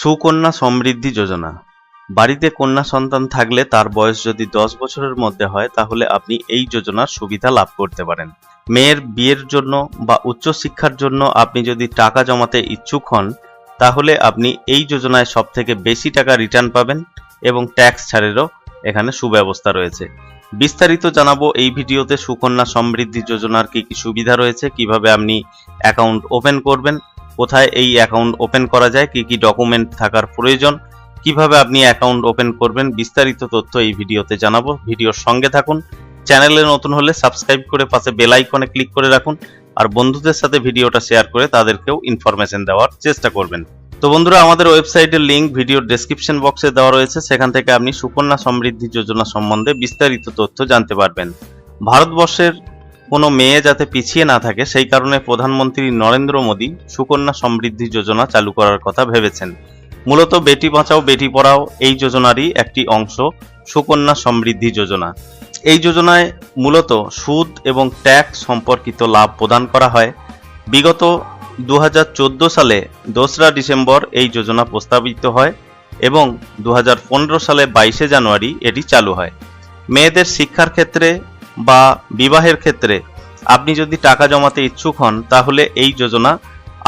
সুকন্যা সমৃদ্ধি যোজনা। বাড়িতে কন্যা সন্তান থাকলে তার বয়স যদি দশ বছরের মধ্যে হয়, তাহলে আপনি এই যোজনার সুবিধা লাভ করতে পারেন। মেয়ের বিয়ের জন্য বা উচ্চশিক্ষার জন্য আপনি যদি টাকা জমাতে ইচ্ছুক হন, তাহলে আপনি এই যোজনায় সব থেকে বেশি টাকা রিটার্ন পাবেন এবং ট্যাক্স ছাড়েরও এখানে সুব্যবস্থা রয়েছে। বিস্তারিত জানাব এই ভিডিওতে সুকন্যা সমৃদ্ধি যোজনার কি কি সুবিধা রয়েছে, কীভাবে আপনি অ্যাকাউন্ট ওপেন করবেন কোথায় এই অ্যাকাউন্ট ওপেন করা যায়, কি কি ডকুমেন্ট থাকার প্রয়োজন, কীভাবে আপনি অ্যাকাউন্ট ওপেন করবেন, বিস্তারিত তথ্য এই ভিডিওতে জানাব। ভিডিওর সঙ্গে থাকুন। চ্যানেলে নতুন হলে সাবস্ক্রাইব করে পাশে বেল আইকনে ক্লিক করে রাখুন। আর বন্ধুদের সাথে ভিডিওটা শেয়ার করে তাদেরকেও ইনফরমেশন দেওয়ার চেষ্টা করবেন। তো বন্ধুরা, আমাদের ওয়েবসাইটের লিংক ভিডিওর ডেসক্রিপশন বক্সে দেওয়া রয়েছে। সেখান থেকে আপনি সুকন্যা সমৃদ্ধি যোজনা সম্বন্ধে বিস্তারিত তথ্য জানতে পারবেন। ভারতবর্ষের কোনো মেয়ে যাতে পিছিয়ে না থাকে, সেই কারণে প্রধানমন্ত্রী নরেন্দ্র মোদী সুকন্যা সমৃদ্ধি যোজনা চালু করার কথা ভেবেছেন। মূলত বেটি বাঁচাও, বেটি পড়াও এই যোজনারই একটি অংশ, সুকন্যা সমৃদ্ধি যোজনা। এই যোজনায় মূলত সুদ এবং ট্যাক্স সম্পর্কিত লাভ প্রদান করা হয়। বিগত দু হাজার চোদ্দ সালে দোসরা ডিসেম্বর এই যোজনা প্রস্তাবিত হয় এবং দু হাজার পনেরো সালে বাইশে জানুয়ারি এটি চালু হয়। মেয়েদের শিক্ষার ক্ষেত্রে বা বিবাহের ক্ষেত্রে আপনি যদি টাকা জমাতে ইচ্ছুক হন, তাহলে এই যোজনা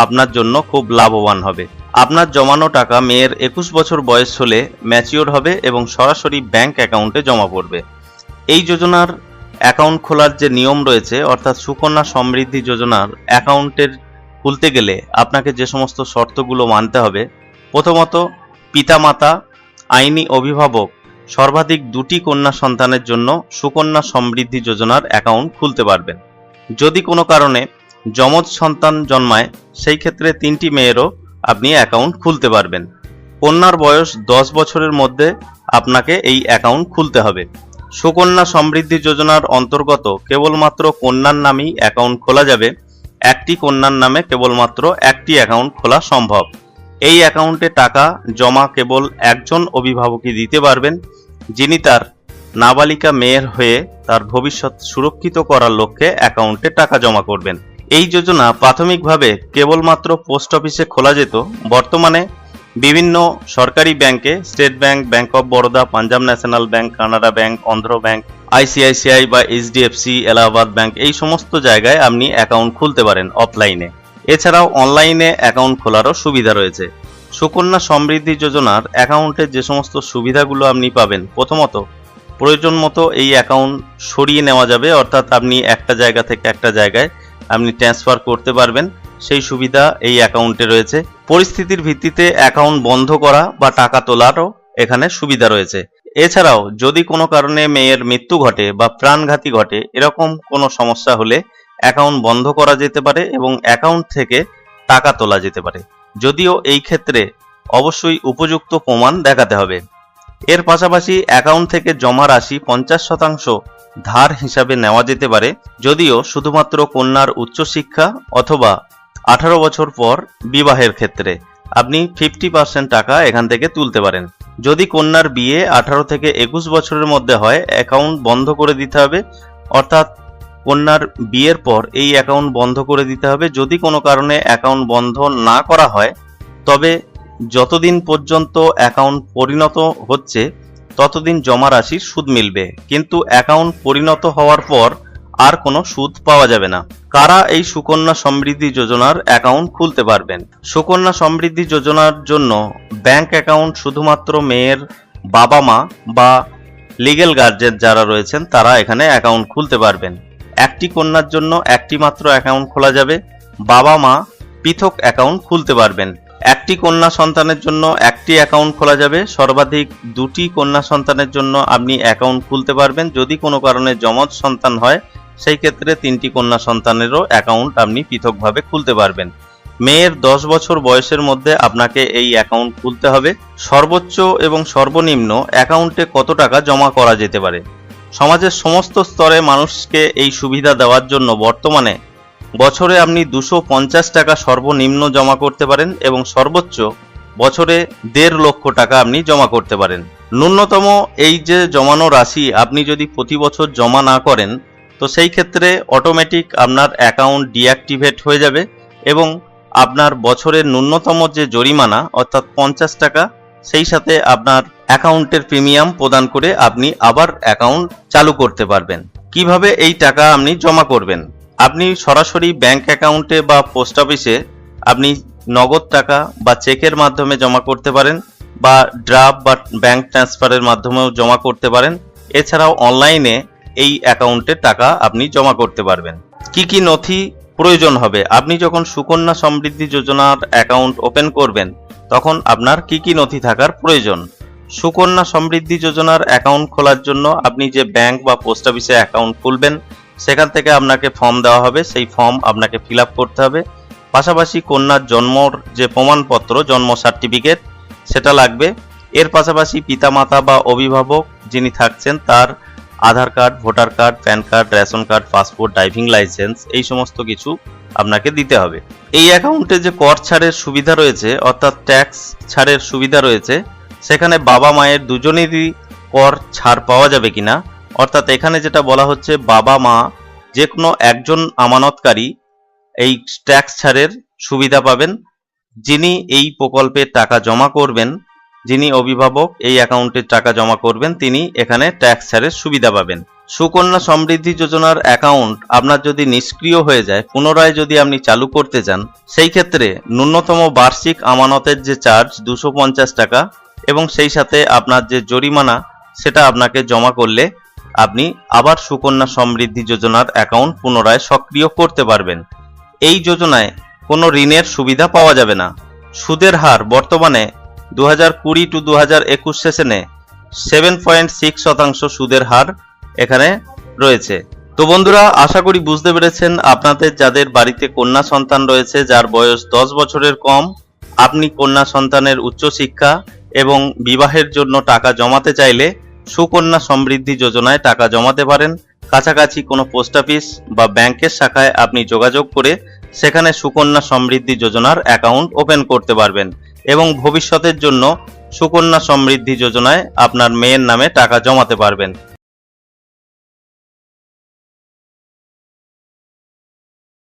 আপনার জন্য খুব লাভবান হবে। আপনার জমানো টাকা মেয়ের একুশ বছর বয়স হলে ম্যাচিওর হবে এবং সরাসরি ব্যাংক অ্যাকাউন্টে জমা পড়বে। এই যোজনার অ্যাকাউন্ট খোলার যে নিয়ম রয়েছে, অর্থাৎ সুকন্যা সমৃদ্ধি যোজনার অ্যাকাউন্টের খুলতে গেলে আপনাকে যে সমস্ত শর্তগুলো মানতে হবে, প্রথমত পিতামাতা, আইনি অভিভাবক সর্বাধিক দুটি কন্যা সন্তানের জন্য সুকন্যা সমৃদ্ধি যোজনার অ্যাকাউন্ট খুলতে পারবেন। যদি কোনো কারণে যমজ সন্তান জন্মায়, সেই ক্ষেত্রে তিনটি মেয়েরও আপনি অ্যাকাউন্ট খুলতে পারবেন। কন্যার বয়স দশ বছরের মধ্যে আপনাকে এই অ্যাকাউন্ট খুলতে হবে। সুকন্যা সমৃদ্ধি যোজনার অন্তর্গত কেবলমাত্র কন্যার নামেই অ্যাকাউন্ট খোলা যাবে। একটি কন্যার নামে কেবলমাত্র একটি অ্যাকাউন্ট খোলা সম্ভব। এই অ্যাকাউন্টে টাকা জমা কেবল একজন অভিভাবকই দিতে পারবেন, যিনি তার নাবালিকা মেয়ের হয়ে তার ভবিষ্যৎ সুরক্ষিত করার লক্ষ্যে অ্যাকাউন্টে টাকা জমা করবেন। এই যোজনা প্রাথমিকভাবে কেবলমাত্র পোস্ট অফিসে খোলা যেত। বর্তমানে বিভিন্ন সরকারি ব্যাংকে State Bank Bank of Baroda, Punjab National Bank, Canara Bank, Andhra Bank, ICICI বা এইচডিএফসি, এলাহাবাদ ব্যাংক এই সমস্ত জায়গায় আপনি অ্যাকাউন্ট খুলতে পারেন অফলাইনে। এছাড়াও অনলাইনে অ্যাকাউন্ট খোলারও সুবিধা রয়েছে। সুকন্যা সমৃদ্ধি যোজনার অ্যাকাউন্টের যে সমস্ত সুবিধাগুলো আপনি পাবেন, প্রথমত প্রয়োজন মতো এই অ্যাকাউন্ট সরিয়ে নেওয়া যাবে, অর্থাৎ আপনি একটা জায়গা থেকে একটা জায়গায় আপনি ট্রান্সফার করতে পারবেন, সেই সুবিধা এই অ্যাকাউন্টে রয়েছে। পরিস্থিতির ভিত্তিতে অ্যাকাউন্ট বন্ধ করা বা টাকা তোলারও এখানে সুবিধা রয়েছে। এছাড়াও যদি কোনো কারণে মেয়ের মৃত্যু ঘটে বা প্রাণঘাতী ঘটে, এরকম কোনো সমস্যা হলে অ্যাকাউন্ট বন্ধ করা যেতে পারে এবং অ্যাকাউন্ট থেকে টাকা তোলা যেতে পারে। যদিও এই ক্ষেত্রে অবশ্যই উপযুক্ত প্রমাণ দেখাতে হবে। এর পাশাপাশি অ্যাকাউন্ট থেকে জমা রাশি পঞ্চাশ শতাংশ ধার হিসাবে নেওয়া যেতে পারে। যদিও শুধুমাত্র কন্যার উচ্চশিক্ষা অথবা আঠারো বছর পর বিবাহের ক্ষেত্রে আপনি ফিফটি পার্সেন্ট টাকা এখান থেকে তুলতে পারেন। যদি কন্যার বিয়ে আঠারো থেকে একুশ বছরের মধ্যে হয় অ্যাকাউন্ট বন্ধ করে দিতে হবে। অর্থাৎ কন্যার বিয়ের পর এই অ্যাকাউন্ট বন্ধ করে দিতে হবে। যদি কোনো কারণে অ্যাকাউন্ট বন্ধ না করা হয়, তবে যতদিন পর্যন্ত অ্যাকাউন্ট পরিণত হচ্ছে, ততদিন জমা রাশির সুদ মিলবে। কিন্তু অ্যাকাউন্ট পরিণত হওয়ার পর আর কোনো সুদ পাওয়া যাবে না। কারা এই সুকন্যা সমৃদ্ধি যোজনার অ্যাকাউন্ট খুলতে পারবেন? সুকন্যা সমৃদ্ধি যোজনার জন্য ব্যাংক অ্যাকাউন্ট শুধুমাত্র মেয়ের বাবা মা বা লিগেল গার্জেন যারা রয়েছেন, তারা এখানে অ্যাকাউন্ট খুলতে পারবেন। একটি কন্যার জন্য একটি মাত্র অ্যাকাউন্ট খোলা যাবে। বাবা, মা পৃথক অ্যাকাউন্ট খুলতে পারবেন। একটি কন্যা সন্তানের জন্য একটি অ্যাকাউন্ট খোলা যাবে। সর্বাধিক দুটি কন্যা সন্তানের জন্য আপনি অ্যাকাউন্ট খুলতে পারবেন। যদি কোনো কারণে যমজ সন্তান হয়, সেই ক্ষেত্রে তিনটি কন্যা সন্তানেরও অ্যাকাউন্ট আপনি পৃথকভাবে খুলতে পারবেন। মেয়ের দশ বছর বয়সের মধ্যে আপনাকে এই অ্যাকাউন্ট খুলতে হবে। সর্বোচ্চ এবং সর্বনিম্ন অ্যাকাউন্টে কত টাকা জমা করা যেতে পারে? সমাজের সমস্ত স্তরে মানুষকে এই সুবিধা দেওয়ার জন্য বর্তমানে বছরে আপনি দুশো পঞ্চাশ টাকা সর্বনিম্ন জমা করতে পারেন এবং সর্বোচ্চ বছরে দেড় লক্ষ টাকা আপনি জমা করতে পারেন। ন্যূনতম এই যে জমানো রাশি আপনি যদি প্রতি বছর জমা না করেন, তো সেই ক্ষেত্রে অটোমেটিক আপনার অ্যাকাউন্ট ডিঅ্যাক্টিভেট হয়ে যাবে এবং আপনার বছরের ন্যূনতম যে জরিমানা, অর্থাৎ পঞ্চাশ টাকা, সেই সাথে আপনার অ্যাকাউন্টের প্রিমিয়াম প্রদান করে আপনি আবার অ্যাকাউন্ট চালু করতে পারবেন। কীভাবে এই টাকা আপনি জমা করবেন? আপনি সরাসরি ব্যাংক অ্যাকাউন্টে বা পোস্ট অফিসে আপনি নগদ টাকা বা চেকের মাধ্যমে জমা করতে পারেন বা ড্রাফট বা ব্যাংক ট্রান্সফারের মাধ্যমেও জমা করতে পারেন। এছাড়াও অনলাইনে এই অ্যাকাউন্টে টাকা আপনি জমা করতে পারবেন। কি কি নথি প্রয়োজন হবে? আপনি যখন সুকন্যা সমৃদ্ধি যোজনার অ্যাকাউন্ট ওপেন করবেন, তখন আপনার কি কি নথি থাকার প্রয়োজন? সুকন্যা সমৃদ্ধি যোজনার অ্যাকাউন্ট খোলার জন্য আপনি যে ব্যাংক বা পোস্ট অফিসে অ্যাকাউন্ট খুলবেন, সেখান থেকে আপনাকে ফর্ম দেওয়া হবে। সেই ফর্ম আপনাকে ফিল করতে হবে। পাশাপাশি কন্যার জন্মর যে প্রমাণপত্র, জন্ম সার্টিফিকেট সেটা লাগবে। এর পাশাপাশি পিতামাতা বা অভিভাবক যিনি থাকছেন, তার Aadhaar card voter card PAN card ration card passport driving licence এই সমস্ত কিছু আপনাকে দিতে হবে। এই অ্যাকাউন্টে যে কর ছাড়ের সুবিধা রয়েছে, অর্থাৎ ট্যাক্স ছাড়ের সুবিধা রয়েছে সেখানে বাবা মায়ের দুজনেরই কর ছাড় পাওয়া যাবে কিনা? অর্থাৎ এখানে যেটা বলা হচ্ছে, বাবা মা যে কোনো একজন আমানতকারী এই ট্যাক্স ছাড়ের সুবিধা পাবেন। যিনি এই প্রকল্পে টাকা জমা করবেন, যিনি অভিভাবক এই অ্যাকাউন্টে টাকা জমা করবেন, তিনি এখানে ট্যাক্স ছাড়ের সুবিধা পাবেন। সুকন্যা সমৃদ্ধি যোজনার অ্যাকাউন্ট আপনার যদি নিষ্ক্রিয় হয়ে যায়, পুনরায় যদি আপনি চালু করতে চান, সেই ক্ষেত্রে ন্যূনতম বার্ষিক আমানতের যে চার্জ, দুশো টাকা এবং সেই সাথে আপনার যে জরিমানা, সেটা আপনাকে জমা করলে আপনি আবার সুকন্যা সমৃদ্ধি যোজনার অ্যাকাউন্ট পুনরায় সক্রিয় করতে পারবেন। এই যোজনায় কোনো ঋণের সুবিধা পাওয়া যাবে না। সুদের হার বর্তমানে দু হাজার কুড়ি টু দু হাজার একুশ সেশনে সেভেন পয়েন্ট সিক্স শতাংশ সুদের হার এখানে রয়েছে। তো বন্ধুরা, আশা করি বুঝতে পেরেছেন আপনাদের যাদের বাড়িতে কন্যা সন্তান রয়েছে, যার বয়স দশ বছরের কম, আপনি কন্যা সন্তানের উচ্চশিক্ষা এবং বিবাহের জন্য টাকা জমাতে চাইলে সুকন্যা সমৃদ্ধি যোজনায় টাকা জমাতে পারেন। কাছাকাছি কোনো পোস্ট অফিস বা ব্যাংকের শাখায় আপনি যোগাযোগ করে সেখানে সুকন্যা সমৃদ্ধি যোজনার অ্যাকাউন্ট ওপেন করতে পারবেন এবং ভবিষ্যতের জন্য সুকন্যা সমৃদ্ধি যোজনায় আপনার মেয়ের নামে টাকা জমাতে পারবেন।